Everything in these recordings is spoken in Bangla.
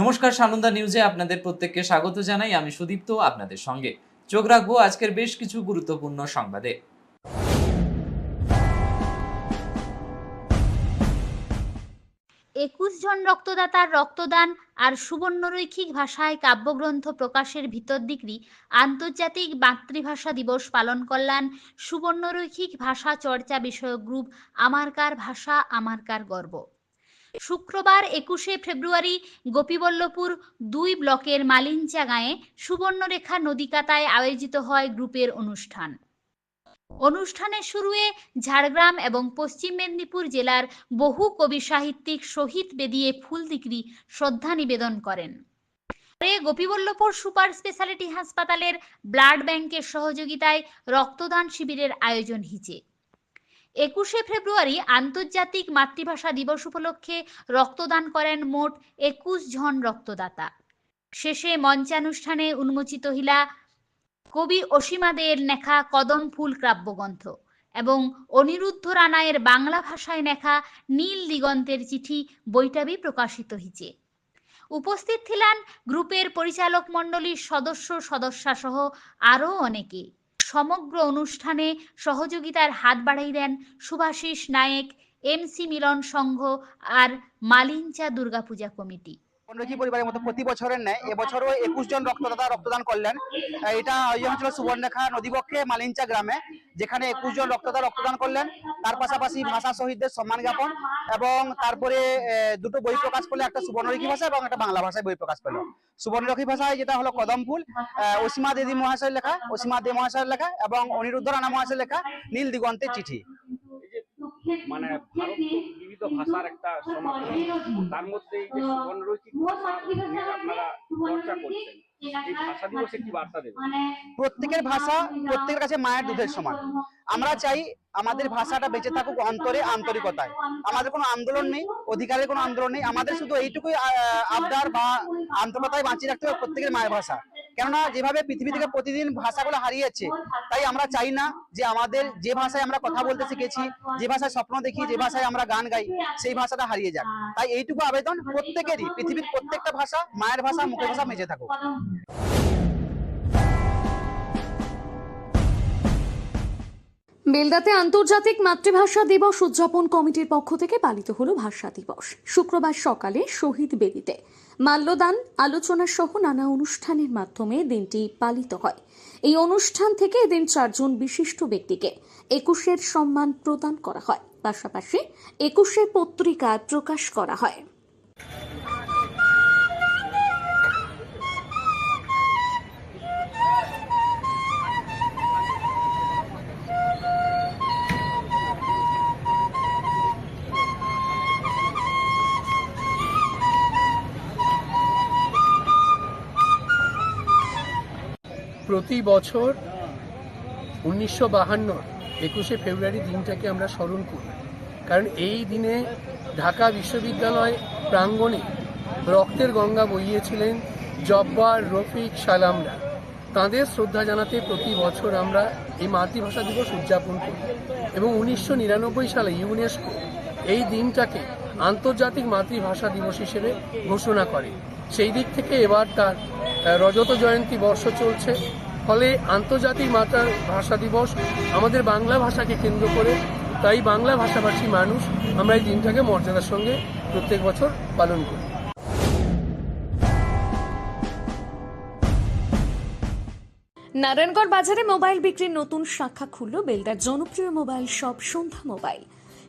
নমস্কার, সানন্দা নিউজে আপনাদের প্রত্যেককে স্বাগত জানাই আমি সুদীপ্ত আপনাদের সঙ্গে। চোখ রাখব আজকের বেশ কিছু গুরুত্বপূর্ণ সংবাদে। একুশ জন রক্তদাতার রক্তদান আর সুবর্ণরৈখিক ভাষায় কাব্যগ্রন্থ প্রকাশের ভিতর দিকরি আন্তর্জাতিক মাতৃভাষা দিবস পালন করলেন সুবর্ণরৈখিক ভাষা চর্চা বিষয়ক গ্রুপ আমারকার ভাষা আমারকার গর্ব। শুক্রবার একুশে ফেব্রুয়ারি গোপীবল্লভপুর দুই ব্লকের মালিঞ্চা গাঁয়ে সুবর্ণরেখা নদীকাতায় আয়োজিত হয় গ্রুপের অনুষ্ঠান। অনুষ্ঠানের শুরুয়ে ঝাড়গ্রাম এবং পশ্চিম মেদিনীপুর জেলার বহু কবি সাহিত্যিক শহীদ বেদিয়ে ফুল দিকরি শ্রদ্ধা নিবেদন করেন। পরে গোপীবল্লভপুর সুপার স্পেশালিটি হাসপাতালের ব্লাড ব্যাংকের সহযোগিতায় রক্তদান শিবিরের আয়োজন হিচে একুশে ফেব্রুয়ারি আন্তর্জাতিক মাতৃভাষা দিবস উপলক্ষে রক্তদান করেন মোট একুশ জন রক্তদাতা। শেষে মঞ্চানুষ্ঠানে উন্মোচিত হিলা কবি অসীমা দের লেখা কদম ফুল কাব্যগ্রন্থ এবং অনিরুদ্ধ রানায়ের বাংলা ভাষায় লেখা নীল দিগন্তের চিঠি বইটাবি প্রকাশিত হিচে উপস্থিত ছিলেন গ্রুপের পরিচালক মণ্ডলীর সদস্য সদস্যা সহ আরও অনেকে সমগ্র অনুষ্ঠানে সহযোগিতার হাত বাড়াই দেন সুভাষিস নায়েক এমসি মিলন সংঘ আর মালিঞ্চা দুর্গাপূজা কমিটি। পনেরোটি পরিবারের মতো প্রতি বছরের ন্যায়, এবছরও একুশ জন রক্তদাতা রক্তদান করলেন। এটা আয়োজন হচ্ছিল সুবর্ণরেখা নদীবক্ষে মালিঞ্চা গ্রামে, যেখানে একুশ জন রক্তদাতা রক্তদান করলেন। তার পাশাপাশি ভাষা শহীদদের সম্মান জ্ঞাপন এবং তারপরে দুটো বই প্রকাশ করল একটা সুবর্ণরেখী ভাষা এবং একটা বাংলা ভাষায় বই প্রকাশ করল সুবর্ণরেখী ভাষায় যেটা হলো কদম ফুল অসীমা দেবী মহাশয়ের লেখা অসীমা দে মহাশয়ের লেখা এবং অনিরুদ্ধ রানা মহাশয়ের লেখা নীল দিগন্তের চিঠি। মানে ভারত বিবিধ ভাষার একটা তার মধ্যে এই যে সুবর্ণরৈখিক ভাষা নিয়ে আপনারা চর্চা করছেন। এই ভাষা দিবসে কি বার্তা দেবেন? প্রত্যেকের ভাষা প্রত্যেকের কাছে মায়ের দুধের সমান। আমরা চাই আমাদের ভাষাটা বেঁচে থাকুক অন্তরে আন্তরিকতায়। আমাদের কোনো আন্দোলন নেই অধিকারের কোনো আন্দোলন নেই। আমাদের শুধু এইটুকুই আহ, আবদার বা আন্তরিকতায় বাঁচিয়ে রাখতে হবে প্রত্যেকের মায়ের ভাষা। কেননা যেভাবে পৃথিবী থেকে প্রতিদিন ভাষাগুলো হারিয়েছে, তাই আমরা চাই না যে আমাদের যে ভাষায় আমরা কথা বলতে শিখেছি, যে ভাষায় স্বপ্ন দেখি, যে ভাষায় আমরা গান গাই, সেই ভাষাটা হারিয়ে যাক। তাই এইটুকু আবেদন প্রত্যেকেরই, পৃথিবীর প্রত্যেকটা ভাষা, মায়ের ভাষা, মুখের ভাষা মেজে থাকুক। বেলদাতে আন্তর্জাতিক মাতৃভাষা দিবস উদযাপন কমিটির পক্ষ থেকে পালিত হলো ভাষা দিবস। শুক্রবার সকালে শহীদ বেদিতে। মাল্যদান আলোচনা সহ নানা অনুষ্ঠানের মাধ্যমে দিনটি পালিত হয়। এই অনুষ্ঠান থেকে এদিন চারজন বিশিষ্ট ব্যক্তিকে একুশের সম্মান প্রদান করা হয়। পাশাপাশি একুশে পত্রিকা প্রকাশ করা হয়। প্রতি বছর উনিশশো বাহান্নর একুশে ফেব্রুয়ারি দিনটাকে আমরা স্মরণ করি। কারণ এই দিনে ঢাকা বিশ্ববিদ্যালয় প্রাঙ্গণে রক্তের গঙ্গা বইয়েছিলেন জব্বার রফিক সালামরা। তাঁদের শ্রদ্ধা জানাতে প্রতি বছর আমরা এই মাতৃভাষা দিবস উদযাপন করি এবং উনিশশো নিরানব্বই সালে ইউনেস্কো এই দিনটাকে আন্তর্জাতিক মাতৃভাষা দিবস হিসেবে ঘোষণা করে। সেই দিক থেকে এবার তার রজত জয়ন্তী বর্ষ চলছে। ফলে আন্তর্জাতিক মাতৃ ভাষা দিবস আমাদের বাংলা ভাষাকে কেন্দ্র করে, তাই বাংলা ভাষাভাষী মানুষ আমরা এই দিনটাকে মর্যাদার সঙ্গে প্রত্যেক বছর পালন করি। নারায়ণগড় বাজারে মোবাইল বিক্রির নতুন শাখা খুলল বেলদার জনপ্রিয় mobile shop Sandhya mobile.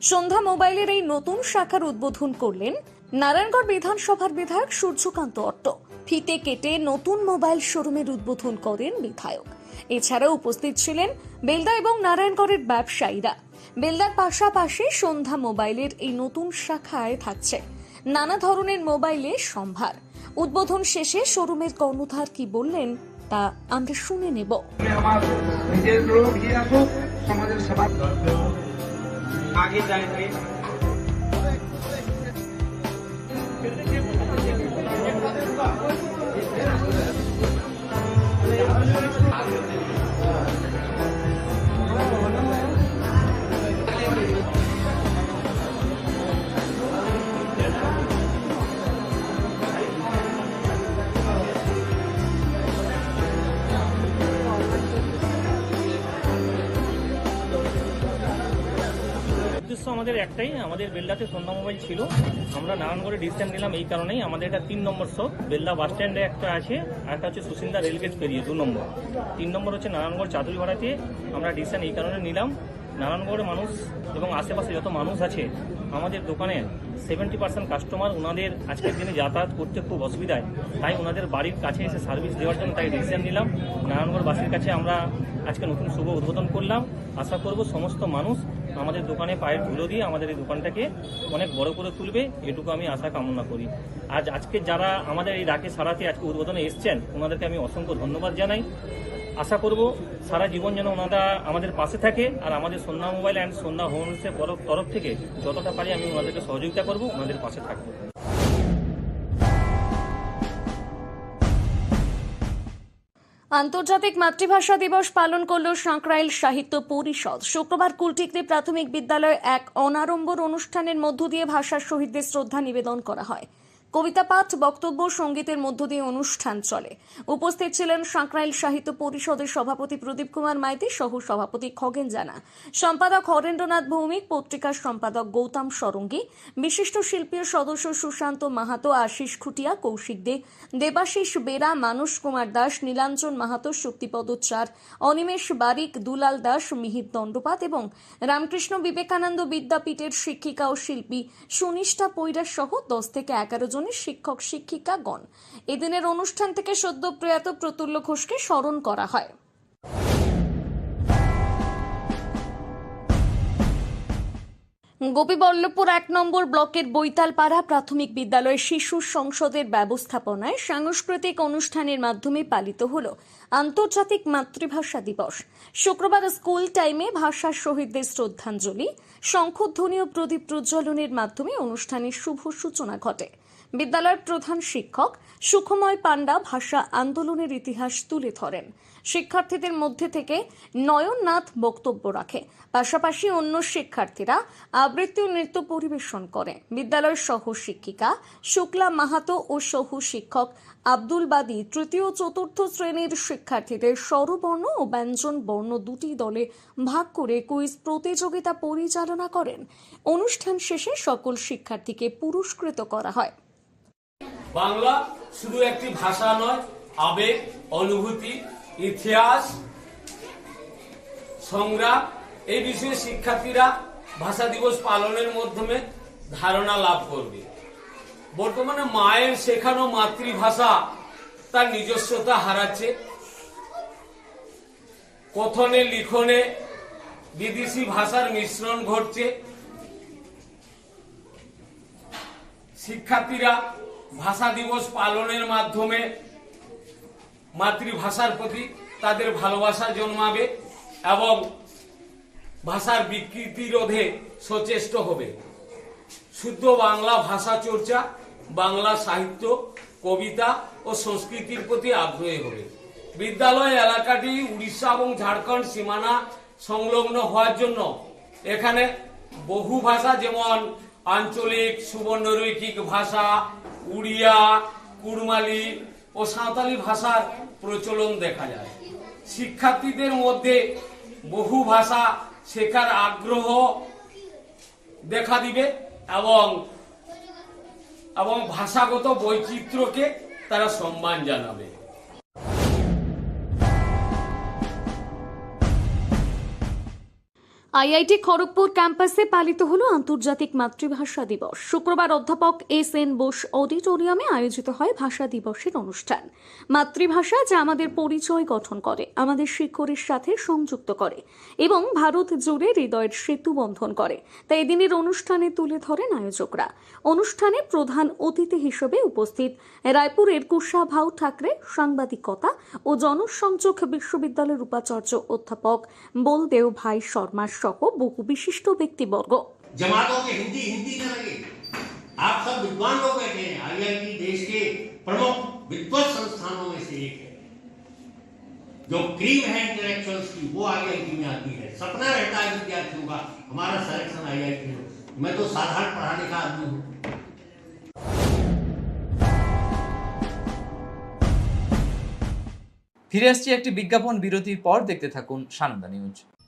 Sandhya মোবাইলের এই নতুন শাখার উদ্বোধন করলেন নারায়ণগড় বিধানসভার বিধায়ক সূর্যকান্ত অট্ট। ফিতে কেটে নতুন মোবাইল শোরুমের উদ্বোধন করেন বিধায়ক। এছাড়াও উপস্থিত ছিলেন বেলদা এবং নারায়ণগড়ের ব্যবসায়ীরা। বেলদার পাশাপাশি সন্ধ্যা মোবাইলের এই নতুন শাখায় থাকছে। নানা ধরনের মোবাইলের সম্ভার। উদ্বোধন শেষে শোরুমের কর্ণধার কি বললেন, তা আমরা শুনে নেব। আগে যাইবে উদ্দেশ্য আমাদের একটাই, আমাদের বেলদাতে সন্ধ্যা মোবাইল ছিল। আমরা নারায়ণগড়ে ডিসিশন নিলাম এই কারণেই। আমাদের এটা তিন নম্বর শপ বেলদা বাস স্ট্যান্ডে একটা আছে, আর একটা হচ্ছে সুসিন্দা রেলগেট পেরিয়ে, দু নম্বর। তিন নম্বর হচ্ছে নারায়ণগড় চাদুরি ভাড়াতে আমরা ডিসিশন এই কারণে নিলাম। নারায়ণগড়ের মানুষ এবং আশেপাশে যত মানুষ আছে, আমাদের দোকানে সেভেন্টি পার্সেন্ট কাস্টমার ওনাদের আজকের দিনে যাতায়াত করতে খুব অসুবিধায়। তাই ওনাদের বাড়ির কাছে এসে সার্ভিস দেওয়ার জন্য তাই ডিসিশন নিলাম। নারায়ণগড়বাসীর কাছে আমরা আজকে নতুন শুভ উদ্বোধন করলাম। আশা করব সমস্ত মানুষ আমাদের দোকানে পায়ের ধুলো দিয়ে আমাদের এই দোকানটাকে অনেক বড় করে তুলবে, এটুকু আমি আশা কামনা করি। আজ আজকে যারা আমাদের এই ডাকে সারাতে আজকে উদ্বোধনে এসছেন, ওনাদেরকে আমি অসংখ্য ধন্যবাদ জানাই। আশা করব সারা জীবন যেন ওনারা আমাদের পাশে থাকে আর আমাদের সন্ধ্যা মোবাইল অ্যান্ড সন্ধ্যা হোমসের তরফ থেকে যতটা পারি আমি ওনাদেরকে সহযোগিতা করব, ওনাদের পাশে থাকব। আন্তর্জাতিক মাতৃভাষা দিবস পালন করল সাঁকরাইল সাহিত্য পরিষদ। শুক্রবার কুলটিকরি প্রাথমিক বিদ্যালয়ে এক অনাড়ম্বর অনুষ্ঠানের মধ্য দিয়ে ভাষার শহীদদের শ্রদ্ধা নিবেদন করা হয়। কবিতা পাঠ বক্তব্য, সঙ্গীতের মধ্য দিয়ে অনুষ্ঠান চলে। উপস্থিত ছিলেন সাঁকরাইল সাহিত্য পরিষদের সভাপতি প্রদীপ কুমার মাইতি সহ সভাপতি খগেন জানা। সম্পাদক হরেন্দ্রনাথ ভৌমিক পত্রিকার সম্পাদক গৌতম সরঙ্গী, বিশিষ্ট শিল্পীর সদস্য সুশান্ত মাহাতো, আশিস খুটিয়া, কৌশিক দে, দেবাশিস বেরা, মানস কুমার দাস, নীলাঞ্জন মাহাতো, শক্তিপদ চার অনিমেষ বারিক, দুলাল দাস, মিহির দণ্ডপাত এবং রামকৃষ্ণ বিবেকানন্দ বিদ্যাপীঠের শিক্ষিকা ও শিল্পী সুনিষ্ঠা পৈরাস সহ দশ থেকে এগারো জনের শিক্ষক, শিক্ষিকাগণ। এদিনের অনুষ্ঠান থেকে সদ্য প্রয়াত প্রতুল্য ঘোষকে স্মরণ করা হয়। গোপীবল্লভপুর এক নম্বর ব্লকের বৈতালপাড়া প্রাথমিক বিদ্যালয়ের শিশু সংসদের ব্যবস্থাপনায় সাংস্কৃতিক অনুষ্ঠানের মাধ্যমে পালিত হল আন্তর্জাতিক মাতৃভাষা দিবস। শুক্রবার স্কুল টাইমে ভাষার শহীদদের শ্রদ্ধাঞ্জলি, শঙ্খধ্বনি ও প্রদীপ প্রজ্বলনের মাধ্যমে অনুষ্ঠানের শুভ সূচনা ঘটে। বিদ্যালয়ের প্রধান শিক্ষক সুখময় পাণ্ডা ভাষা আন্দোলনের ইতিহাস তুলে ধরেন। শিক্ষার্থীদের মধ্যে থেকে নয়ননাথ বক্তব্য রাখে। পাশাপাশি অন্য শিক্ষার্থীরা আবৃত্তি ও নৃত্য পরিবেশন করে। বিদ্যালয়ের সহ শিক্ষিকা শুক্লা মাহাতো ও সহ শিক্ষক আব্দুল বাদী তৃতীয় চতুর্থ শ্রেণির শিক্ষার্থীদের স্বরবর্ণ ও ব্যঞ্জন বর্ণ দুটি দলে ভাগ করে কুইজ প্রতিযোগিতা পরিচালনা করেন। অনুষ্ঠান শেষে সকল শিক্ষার্থীকে পুরস্কৃত করা হয়। বাংলা শুধু একটি ভাষা নয়, আবেগ, অনুভূতি, ইতিহাস, সংগ্রাম, এই বিষয়ে শিক্ষার্থীরা ভাষা দিবস পালনের মাধ্যমে ধারণা লাভ করবে। বর্তমানে মায়ের শেখানো মাতৃভাষা তার নিজস্বতা হারাচ্ছে। কথনে, লিখনে বিদেশি ভাষার মিশ্রণ ঘটছে। শিক্ষার্থীরা ভাষা দিবস পালনের মাধ্যমে মাতৃভাষার প্রতি তাদের ভালোবাসা জন্মাবে এবং ভাষার বিকৃতি রোধে সচেষ্ট হবে। শুদ্ধ বাংলা ভাষা চর্চা, বাংলা সাহিত্য, কবিতা ও সংস্কৃতির প্রতি আগ্রহী হবে। বিদ্যালয় এলাকাটি উড়িষ্যা এবং ঝাড়খণ্ড সীমানা সংলগ্ন হওয়ার জন্য এখানে বহু ভাষা, যেমন আঞ্চলিক, সুবর্ণরৈখিক ভাষা উড়িয়া, কুড়মালি ও সাঁওতালি ভাষার প্রচলন দেখা যায়। শিক্ষার্থীদের মধ্যে বহু ভাষা শেখার আগ্রহ দেখা দিবে এবং এবং ভাষাগত বৈচিত্র্যকে তারা সম্মান জানাবে। আইআইটি খড়গপুর ক্যাম্পাসে পালিত হল আন্তর্জাতিক মাতৃভাষা দিবস। শুক্রবার অধ্যাপক এস এন বোস অডিটোরিয়ামে আয়োজিত হয় ভাষা দিবসের অনুষ্ঠান। মাতৃভাষা যা আমাদের পরিচয় গঠন করে, আমাদের শিক্ষরের সাথে সংযুক্ত করে এবং ভারত জুড়ে হৃদয়ের সেতু বন্ধন করে। তাই এদিনের অনুষ্ঠানে তুলে ধরেন আয়োজকরা। অনুষ্ঠানে প্রধান অতিথি হিসেবে উপস্থিত রায়পুরের কুশাভাউ ঠাকরে, সাংবাদিকতা ও জনসংযোগ বিশ্ববিদ্যালয়ের উপাচার্য অধ্যাপক বলদেও ভাই শর্মা সহ বহু বিশিষ্ট ব্যক্তিবর্গ जमातों के हिंदी हिंदी न लगे आप सब विद्वान लोग बैठे हैं आईआईटी देश के प्रमुख विद्वत संस्थानों में से एक है जो क्रीम है इंटेलेक्चुअल्स की वो आईआईटी में आती है सपना रहता है विद्यार्थियों का हमारा सिलेक्शन आईआईटी में मैं तो साधारण पढ़ा लिखा आदमी हूँ ফিরে আসছি একটি বিজ্ঞাপন বিরতির পর দেখতে থাকুন সানন্দা নিউজ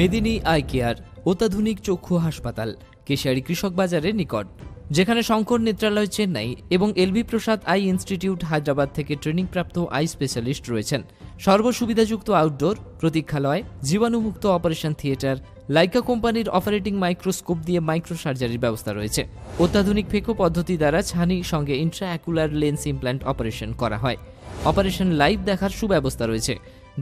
মেদিনী আই কেয়ার, অত্যাধুনিক চক্ষু হাসপাতাল কেশিয়ারি কৃষক বাজারের নিকট, যেখানে শঙ্কর নেত্রালয় চেন্নাই এবং LV Prasad eye institute Hyderabad থেকে ট্রেনিংপ্রাপ্ত আই স্পেশালিস্ট রয়েছেন। সর্বসুবিধাযুক্ত আউটডোর, প্রতীক্ষালয়, জীবাণুমুক্ত অপারেশন থিয়েটার, লাইকা কোম্পানির অপারেটিং মাইক্রোস্কোপ দিয়ে মাইক্রো সার্জারির ব্যবস্থা রয়েছে। অত্যাধুনিক ফেকো পদ্ধতি দ্বারা ছানি সঙ্গে ইন্ট্রাঅ্যাকুলার লেন্স ইমপ্ল্যান্ট অপারেশন করা হয়। অপারেশন লাইভ দেখার সুব্যবস্থা রয়েছে।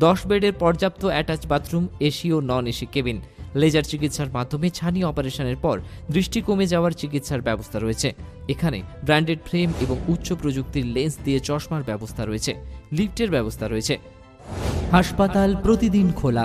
দশ বেডের পর্যাপ্ত অ্যাটাচ বাথরুম, এসি ও নন এসি কেবিন। লেজার চিকিৎসার মাধ্যমে ছানি অপারেশনের পর দৃষ্টি কমে যাওয়ার চিকিৎসার ব্যবস্থা রয়েছে। এখানে ব্র্যান্ডেড ফ্রেম এবং উচ্চ প্রযুক্তির লেন্স দিয়ে চশমার ব্যবস্থা রয়েছে। লিফটের ব্যবস্থা রয়েছে। হাসপাতাল প্রতিদিন খোলা।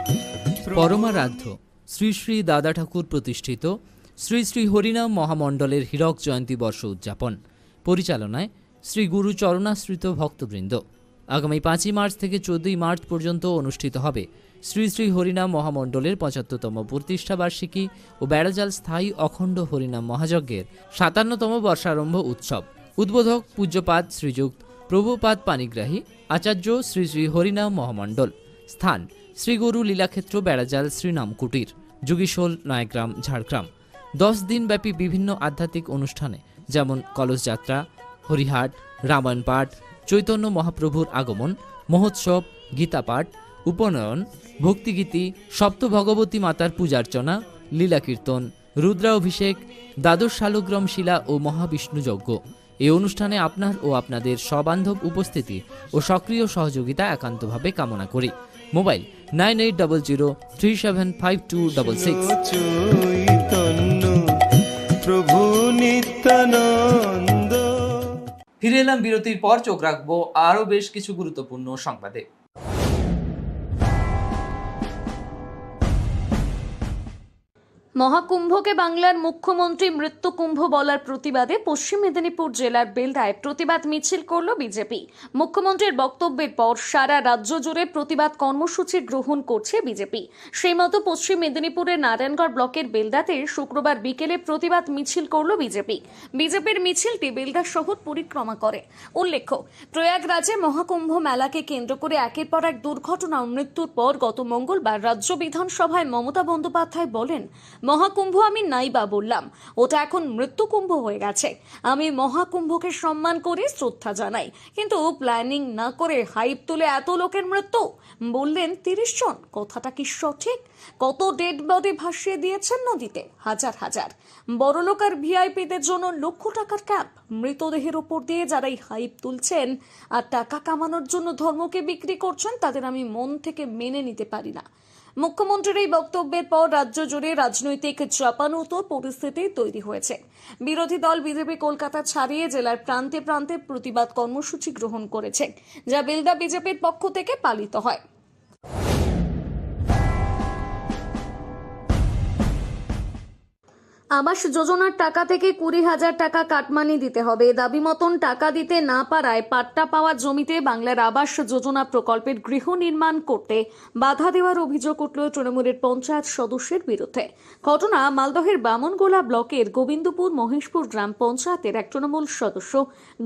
পরমারাধ্য শ্রী শ্রী দাদা ঠাকুর প্রতিষ্ঠিত শ্রী শ্রী হরিনাম মহামণ্ডলের হীরক জয়ন্তী বর্ষ উদযাপন। পরিচালনায় শ্রী গুরু চরণাশ্রিত ভক্তবৃন্দ। আগামী পাঁচই মার্চ থেকে চোদ্দই মার্চ পর্যন্ত অনুষ্ঠিত হবে শ্রী শ্রী হরিনাম মহামণ্ডলের পঁচাত্তরতম প্রতিষ্ঠাবার্ষিকী ও বেড়াজাল স্থায়ী অখণ্ড হরিনাম মহাযজ্ঞের সাতান্নতম বর্ষারম্ভ উৎসব। উদ্বোধক পূজ্যপাদ শ্রীযুক্ত প্রভুপাদ পানিগ্রাহী, আচার্য শ্রী শ্রী হরিনাম মহামণ্ডল। স্থান শ্রীগুরু লীলাক্ষেত্র বেড়াজাল শ্রীনাম কুটির যুগীশোল, নয়গ্রাম, ঝাড়গ্রাম। দশ দিনব্যাপী বিভিন্ন আধ্যাত্মিক অনুষ্ঠানে, যেমন কলসযাত্রা, হরিহাট রামায়ণ পাঠ চৈতন্য মহাপ্রভুর আগমন, মহোৎসব, গীতাপাঠ, উপনয়ন, ভক্তিগীতি সপ্ত ভগবতী মাতার পূজার্চনা লীলা কীর্তন রুদ্রাভিষেক, দ্বাদশ শালগ্রাম শিলা ও মহাবিষ্ণু যজ্ঞ এই অনুষ্ঠানে আপনার ও আপনাদের সবান্ধব উপস্থিতি ও সক্রিয় সহযোগিতা একান্তভাবে কামনা করি। Mobile nine eight double zero three seven five two double six. Prabhu Nityananda ফিরে এলাম বিরতির পর, চোখ রাখব আরও বেশ কিছু গুরুত্বপূর্ণ সংবাদে। মহাকুম্ভকে বাংলার মুখ্যমন্ত্রী মৃত্যুকুম্ভ বলার প্রতিবাদে পশ্চিম মেদিনীপুর জেলার বেলদায় প্রতিবাদ মিছিল করল বিজেপি। মুখ্যমন্ত্রীর বক্তব্যের পর সারা রাজ্য জুড়ে প্রতিবাদ কর্মসূচি গ্রহণ করছে বিজেপি। সেই মতো পশ্চিম মেদিনীপুরের নারায়ণগড় ব্লকের বেলদাতে শুক্রবার বিকেলে প্রতিবাদ মিছিল করল বিজেপি। বিজেপির মিছিলটি বেলদা শহর পরিক্রমা করে। উল্লেখ্য, প্রয়াগরাজে মহাকুম্ভ মেলাকে কেন্দ্র করে একের পর এক দুর্ঘটনা মৃত্যুর পর গত মঙ্গলবার রাজ্য বিধানসভায় মমতা বন্দ্যোপাধ্যায় বলেন মহাকুম্ভ আমি নাই বা বললাম। ওটা এখন মৃত্যুকুম্ভ হয়ে গেছে। আমি মহাকুম্ভকে সম্মান করে শ্রদ্ধা জানাই। কিন্তু প্ল্যানিং না করে হাইপ তুলে এত লোকের মৃত্যু? বললেন, তিরিশ জন। কথাটা কি সঠিক? কত ডেড বডি ভাসিয়ে দিয়েছেন নদীতে? হাজার হাজার। বড়লোক আর ভিআইপিদের জন্য লক্ষ টাকার ক্যাম্প মৃতদেহের ওপর দিয়ে যারা এই হাইপ তুলছেন আর টাকা কামানোর জন্য ধর্মকে বিক্রি করছেন, তাদের আমি মন থেকে মেনে নিতে পারি না। মুখ্যমন্ত্রীর এই বক্তব্যের পর রাজ্য জুড়ে রাজনৈতিক চাপানোতর পরিস্থিতি তৈরি হয়েছে। বিরোধী দল বিজেপি কলকাতা ছাড়িয়ে জেলার প্রান্তে প্রান্তে প্রতিবাদ কর্মসূচি গ্রহণ করেছে, যা বেলদা বিজেপির পক্ষ থেকে পালিত হয়। আবাস যোজনার টাকা থেকে কুড়ি হাজার টাকা কাটমানি দিতে হবে। দাবি মতন টাকা দিতে না পারায় পাট্টা পাওয়া জমিতে বাংলার আবাস যোজনা প্রকল্পের গৃহ নির্মাণ করতে বাধা দেওয়ার অভিযোগ উঠল তৃণমূলের পঞ্চায়েত সদস্যের বিরুদ্ধে। ঘটনা মালদহের বামনগোলা ব্লকের গোবিন্দপুর মহেশপুর গ্রাম পঞ্চায়েতের এক তৃণমূল সদস্য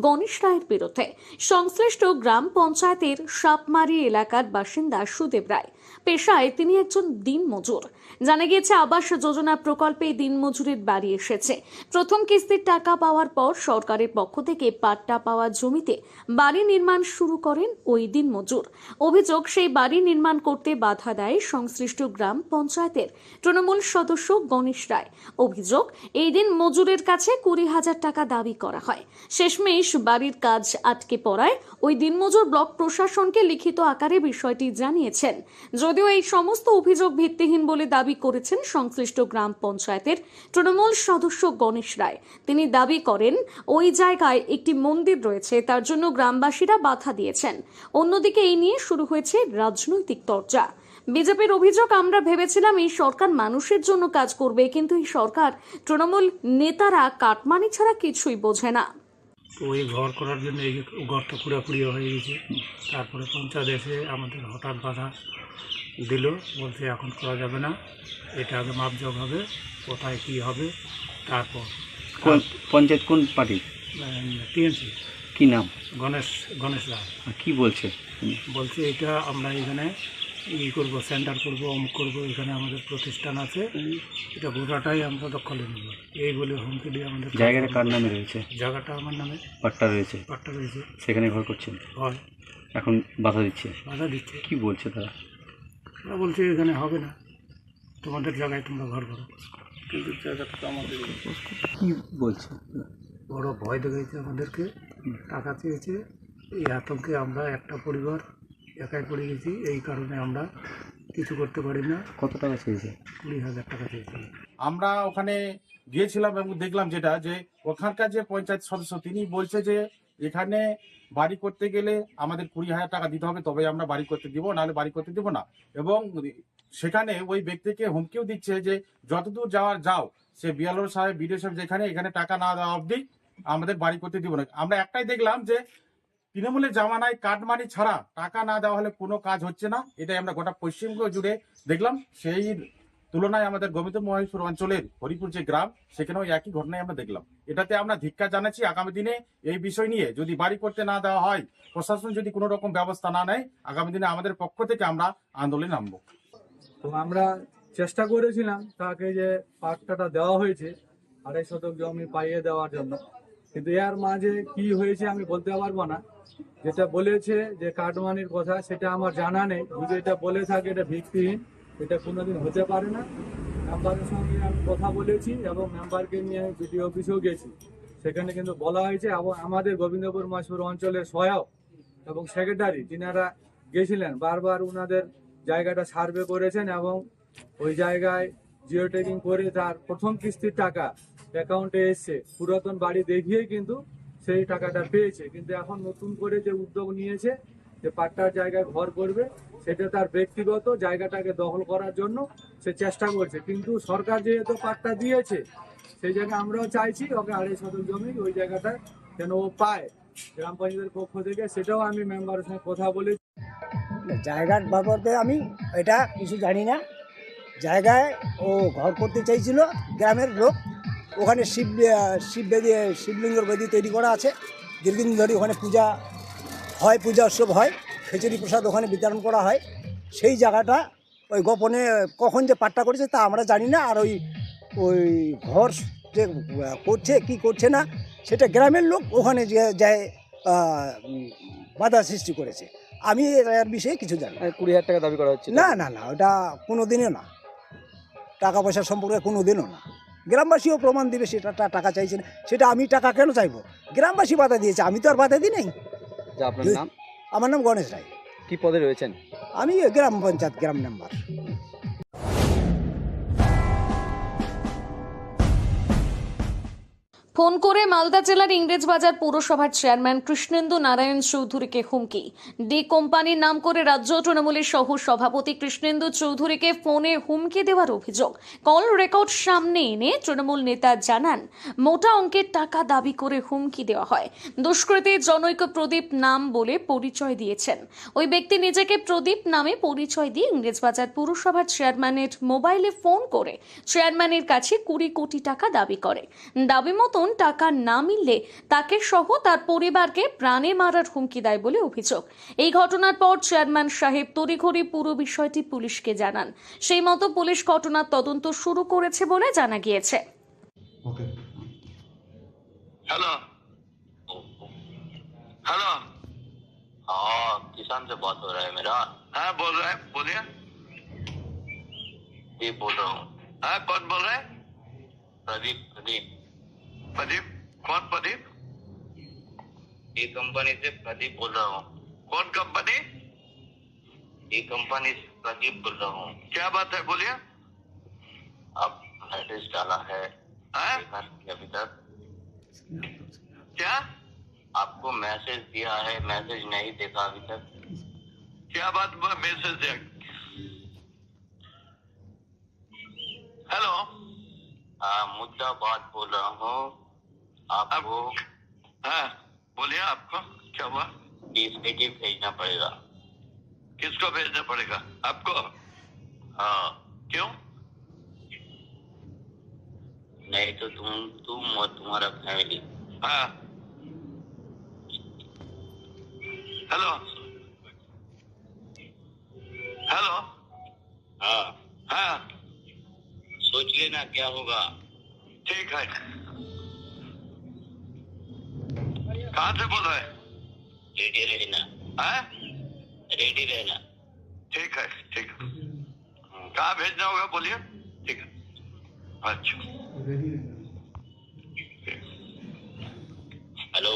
গণেশ রায়ের বিরুদ্ধে। সংশ্লিষ্ট গ্রাম পঞ্চায়েতের সাপমারি এলাকার বাসিন্দা সুদেব রায়। পেশায় তিনি একজন দিনমজুর। জানা গিয়েছে, আবাস যোজনা প্রকল্পে দিনমজুরের বাড়ি এসেছে। প্রথম কিস্তির টাকা পাওয়ার পর সরকারের পক্ষ থেকে পাট্টা পাওয়া জমিতে বাড়ি নির্মাণ শুরু করেন ওই দিনমজুর। অভিযোগ, সেই বাড়ি নির্মাণ করতে বাধা দেয় সংশ্লিষ্ট গ্রাম পঞ্চায়েতের তৃণমূল সদস্য গণেশ রায়। অভিযোগ, এই দিন মজুরের কাছে কুড়ি হাজার টাকা দাবি করা হয়। শেষমেশ বাড়ির কাজ আটকে পড়ায় ওই দিনমজুর ব্লক প্রশাসনকে লিখিত আকারে বিষয়টি জানিয়েছেন। যদিও এই সমস্ত অভিযোগ ভিত্তিহীন বলে দাবি করেছেন সংশ্লিষ্ট গ্রাম পঞ্চায়েতের তৃণমূল সদস্য গণেশ রায়। তিনি দাবি করেন, ওই জায়গায় একটি মন্দির রয়েছে, তার জন্য গ্রামবাসীরা বাধা দিয়েছেন। অন্যদিকে এই নিয়ে শুরু হয়েছে রাজনৈতিক চর্চা। বিজেপির অভিযোগ, আমরা ভেবেছিলাম এই সরকার মানুষের জন্য কাজ করবে, কিন্তু এই সরকার তৃণমূল নেতারা কাটমানি ছাড়া কিছুই বোঝে না। ওই ঘর করার জন্য এই ঘরটা খুঁড়াখুড়ি হয়ে গেছে। তারপরে পঞ্চায়েত এসে আমাদের হঠাৎ বাধা দিল বলছে এখন করা যাবে না। এটা আগে মাপজোগ হবে কোথায় কী হবে তারপর। কোন পঞ্চায়েত কোন পার্টি? টিএমসি। কি নাম? গণেশ গণেশ রায়। কি বলছে? বলছে এটা আমরা এখানে ই করব সেন্টার করব অমুক করব এখানে আমাদের প্রতিষ্ঠান আছে। এটা গোটাটাই আমরা দখলে নেব এই বলে হুমকি দিয়ে আমাদের জায়গাটা কার নামে রয়েছে? জায়গাটা আমার নামে? পাট্টা রয়েছে। পাট্টা রয়েছে। সেখানে ঘর করছেন? হয়। এখন বাধা দিচ্ছে? বাধা দিচ্ছে। কি বলছে তারা? ওরা বলছে এখানে হবে না। তোমাদের জায়গায় তোমরা ঘর করো। কিন্তু জায়গাটা তো আমাদের কি বলছে? বড় ভয় দেখাইছে আমাদেরকে। টাকা চেয়েছে। এই আতঙ্কে আমরা একটা পরিবার একাই পড়ে গেছি। এই কারণে আমরা কিছু করতে পারি না। কত টাকা চেয়েছে? কুড়ি হাজার টাকা চেয়েছি। আমরা ওখানে গিয়েছিলাম এবং দেখলাম যেটা যে ওখানকার যে পঞ্চায়েত সদস্য তিনি বলছে যে এখানে বাড়ি করতে গেলে আমাদের কুড়ি হাজার টাকা দিতে হবে তবে আমরা বাড়ি করতে দিব, নাহলে বাড়ি করতে দিব না। এবং সেখানে ওই ব্যক্তিকে হুমকিও দিচ্ছে যে, যতদূর যাওয়ার যাও। সে বিয়ালোর সাহেব, বিডিও সাহেব যেখানে, এখানে টাকা না দেওয়া অবধি আমাদের বাড়ি করতে দিব না। আমরা একটাই দেখলাম যে, তৃণমূলের জামানায় কাটমানি ছাড়া টাকা না দেওয়া হলে কোনো কাজ হচ্ছে না। এটাই আমরা গোটা পশ্চিমবঙ্গ জুড়ে দেখলাম। সেই তুলনায় আমাদের গোবিন্দ মহেশ্বর অঞ্চলের হরিপুর যে গ্রাম, সেখানেও একই ঘটনায় আমরা দেখলাম। এটাতে আমরা ধিক্কার জানাচ্ছি আগামী দিনে এই বিষয় নিয়ে। যদি বাড়ি করতে না দেওয়া হয়, প্রশাসন যদি কোনো রকম ব্যবস্থা না নেয়, আগামী দিনে আমাদের পক্ষ থেকে আমরা আন্দোলনে নামবো। তো আমরা চেষ্টা করেছিলাম তাকে যে পাট্টাটা দেওয়া হয়েছে, আড়াই শতক জমি পাইয়ে দেওয়ার জন্য। কিন্তু এর মাঝে কি হয়েছে আমি বলতে পারব না। যেটা বলেছে যে কাটমানির কথা, সেটা আমার জানা নেই। যদি এটা বলে থাকে, এটা ভিত্তিহীন। এটা কোনোদিন হতে পারে না। মেম্বারের সঙ্গে আমি কথা বলেছি এবং মেম্বারকে নিয়ে আমি বিডিও অফিসেও গেছি। সেখানে কিন্তু বলা হয়েছে এবং আমাদের গোবিন্দপুর মাসপুর অঞ্চলের সহায়ক এবং সেক্রেটারি, যিনারা গেছিলেন, বারবার ওনাদের জায়গাটা সার্ভে করেছেন এবং ওই জায়গায় জিও করে তার প্রথম কিস্তির টাকা অ্যাকাউন্টে এসছে। পুরাতন বাড়ি দেখিয়েই কিন্তু সেই টাকাটা পেয়েছে। কিন্তু এখন নতুন করে যে উদ্যোগ নিয়েছে যে পাট্টার জায়গায় ঘর করবে, সেটা তার ব্যক্তিগত জায়গাটাকে দখল করার জন্য সে চেষ্টা করছে। কিন্তু সরকার যেহেতু পাট্টা দিয়েছে, সেই জায়গায় আমরাও চাইছি ওকে আড়াই শতক জমি ওই জায়গাটা যেন ও পায়। গ্রাম পঞ্চায়েতের পক্ষ থেকে সেটাও আমি মেম্বারের সঙ্গে কথা বলেছি। জায়গার বাবদে আমি এটা কিছু জানি না। জায়গায় ও ঘর করতে চাইছিল গ্রামের লোক। ওখানে শিব শিব বেদি, শিবলিঙ্গর বেদি তৈরি করা আছে। দীর্ঘদিন ধরে ওখানে পূজা হয় পূজা উৎসব হয় খিচুড়ি প্রসাদ ওখানে বিতরণ করা হয়। সেই জায়গাটা ওই গোপনে কখন যে পাট্টা করেছে তা আমরা জানি না আর ওই ওই ঘর যে করছে কি করছে না সেটা গ্রামের লোক ওখানে যে যায় বাধা সৃষ্টি করেছে। আমি এর বিষয়ে কিছু জানি কুড়ি হাজার টাকা দাবি করা হচ্ছে? না না না ওটা কোনো দিনও না। টাকা পয়সা সম্পর্কে কোনো দিনও না। গ্রামবাসীও প্রমাণ দিবে সেটা টাকা চাইছে না। সেটা আমি টাকা কেন চাইব? গ্রামবাসী বাধা দিয়েছে আমি তো আর বাধা দিই নাই। যা আপনার নাম? আমার নাম গণেশ রায়। কি পদে রয়েছেন? আমি গ্রাম পঞ্চায়েত গ্রাম মেম্বার ফোন করে মালদা জেলার ইংরেজবাজার পৌরসভার চেয়ারম্যান কৃষ্ণেন্দু নারায়ণ চৌধুরীকে হুমকি। ডি কোম্পানির নাম করে রাজ্য তৃণমূলের সহ সভাপতি কৃষ্ণেন্দু চৌধুরীকে ফোনে হুমকি দেওয়ার অভিযোগ। কল রেকর্ড সামনে এনে তৃণমূল নেতা জানান, মোটা অঙ্কের টাকা দাবি করে হুমকি দেওয়া হয়। দুষ্কৃতী জনৈক প্রদীপ নাম বলে পরিচয় দিয়েছেন। ওই ব্যক্তি নিজেকে প্রদীপ নামে পরিচয় দিয়ে ইংরেজবাজার পুরসভার চেয়ারম্যানের মোবাইলে ফোন করে চেয়ারম্যানের কাছে কুড়ি কোটি টাকা দাবি করে। দাবি মতন টাকা না মিললে তাকে সহ তার পরিবারকে প্রাণে মারার হুমকি দেয় বলে অভিযোগ এই ঘটনার পর চেয়ারম্যান সাহেব তড়িঘড়ি পুরো বিষয়টি পুলিশকে জানান সেই মতো পুলিশ ঘটনার তদন্ত শুরু করেছে বলে জানা গিয়েছে हेलो हेलो हाँ किसान से बात हो रहा है मेरा हाँ बोल रहा है बोलिए जी बोल रहा हूँ हाँ कौन बोल रहा है प्रदीप प्रदीप प्रदीप? कौन प्रदीप? ये कंपनी से प्रदीप बोल रहा हूँ। कौन कंपनी ये कंपनी से प्रदीप बोल रहा हूँ। क्या बात है बोलिए। आप मैसेज डाला है। अभी तक। क्या? आपको मैसेज दिया है मैसेज नहीं देखा अभी तक। क्या बात मैसेज है? हेलो हाँ मुद्दा बात बोल रहा हूँ। आपको हाँ बोलिए आपको क्या हुआ? एटी भेजना पड़ेगा? किसको भेजना पड़ेगा? आपको? हाँ। क्यों? नहीं तो तुम तुम और तुम्हारा फैमिली हाँ। हेलो हेलो हाँ। हाँ। सोच लेना क्या होगा। ठीक है। कहाँ से बोल रहे रेडी रहना हाँ रेडी रहना ठीक है ठीक है कहाँ भेजना होगा बोलिए ठीक है अच्छा हेलो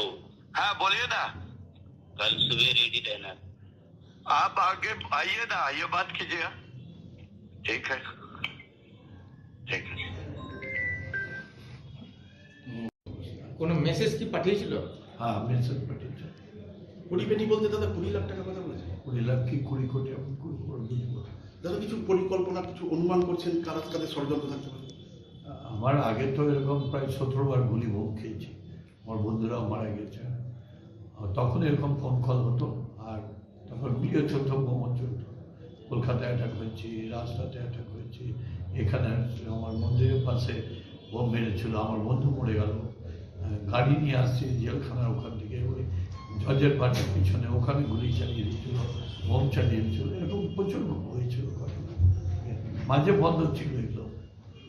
हाँ बोलिए ना कल सुबह रेडी रहना आप आगे आइए ना आइए बात कीजिएगा ठीक है ठीक है কোনো মেসেজ কি পাঠিয়েছিল হ্যাঁ কুড়ি পেটি বলতে দাদা কুড়ি লাখ টাকা কথা বলেছে কুড়ি লাখ কি কুড়ি কোটি কুড়ি দাদা কিছু পরিকল্পনা কিছু অনুমান করছেন? কারা কাদের ষড়যন্ত্র থাকতে পারে? আমার আগে তো এরকম প্রায় সতেরো বার গুলি বোম খেয়েছি। আমার বন্ধুরাও মারা গেছে। তখন এরকম ফোন কল হতো আর তখন বিয়ে চলতো বোমও চলতো। কলকাতায় অ্যাটাক হয়েছে রাস্তাতে অ্যাটাক হয়েছে। এখানে আমার মন্দিরের পাশে বোম মেরেছিল আমার বন্ধু মরে গেল। গাড়ি নিয়ে আসছে জেলখানার ওখান থেকে ওই জজের পার্টির পিছনে ওখানে গুলি চালিয়ে দিয়েছিল বোম চালিয়ে দিয়েছিল এরকম প্রচুর হয়েছিল ঘটনা। মাঝে বন্ধ ছিল এগুলো।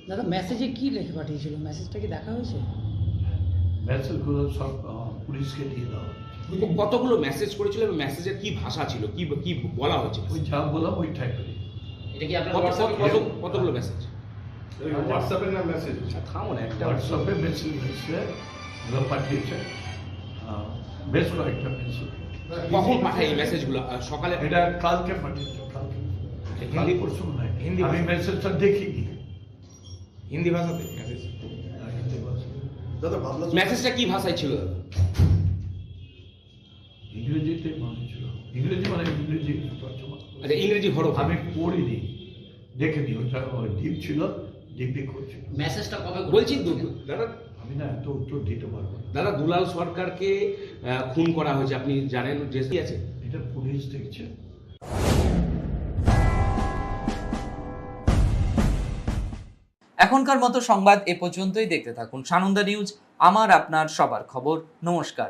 দাদা মেসেজে কি লিখে পাঠিয়েছিল? মেসেজটা কি দেখা হয়েছে? মেসেজগুলো সব পুলিশকে দিয়ে দেওয়া কতগুলো মেসেজ করেছিল এবং মেসেজের কি ভাষা ছিল? কি কি বলা হয়েছিল? ওই যা বললাম ওই টাইপের এটা কি আপনার কতগুলো মেসেজ হোয়াটসঅ্যাপে না মেসেজ থামো না একটা হোয়াটসঅ্যাপে মেসেজ এসে পাঠিয়েছে। বেশ কয়েকটা কখন পাঠায় এই মেসেজগুলো সকালে? এটা কালকে পাঠিয়েছে কালকে। হিন্দি পরশু নয় হিন্দি আমি মেসেজটা দেখিনি হিন্দি ভাষাতে মেসেজ হিন্দি ভাষা। দাদা ভাবলাম মেসেজটা কি ভাষায় ছিল? দাদা ইংরেজিতে মনে ছিল। ইংরেজি মানে ইংরেজি আচ্ছা, ইংরেজি হরফ। আমি পড়িনি দেখিনি ওটা ওই দ্বীপ ছিল দ্বীপে করছিল মেসেজটা কবে বলছি দাদা আমি না এত উত্তর দিতে পারব না। দাদা দুলাল সরকারকে আহ, খুন করা হয়েছে। আপনি জানেন যে কি আছে? এটা পুলিশ দেখছে। এখনকার মতো সংবাদ এ পর্যন্তই। দেখতে থাকুন সানন্দা নিউজ আমার আপনার সবার খবর। নমস্কার।